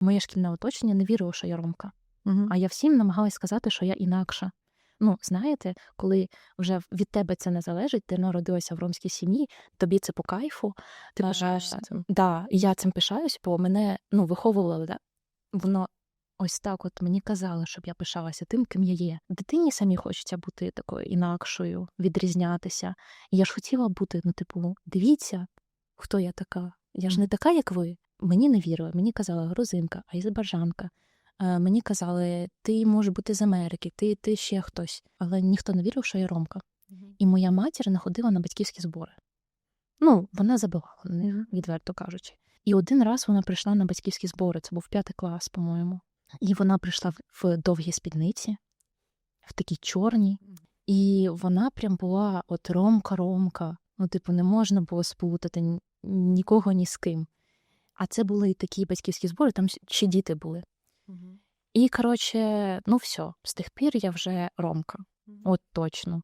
Моє шкільне оточення не вірило, що я ромка. Угу. А я всім намагалась сказати, що я інакша. Ну, знаєте, коли вже від тебе це не залежить, ти народилася в ромській сім'ї, тобі це по кайфу. Ти Пишаєшся е, цим. Да, і я цим пишаюсь, бо мене ну, виховували, да? воно ось так от мені казали, щоб я пишалася тим, ким я є. Дитині самі хочеться бути такою інакшою, відрізнятися. І я ж хотіла бути, ну, типу, дивіться, хто я така. Я ж не така, як ви. Мені не вірили. Мені казали грузинка, азербайджанка. Е, Мені казали, ти можеш бути з Америки, ти, ти ще хтось. Але ніхто не вірив, що я ромка. І моя матір не ходила на батьківські збори. Ну, вона забивала на них, відверто кажучи. І один раз вона прийшла на батьківські збори, це був п'ятий клас, по-моєму. І вона прийшла в- в довгій спідниці, в такій чорній. І вона прям була от ромка-ромка. Ну, типу, не можна було сплутати нікого ні з ким. А це були такі батьківські збори, там ще діти були. І, коротше, ну все, з тих пір я вже ромка. От точно.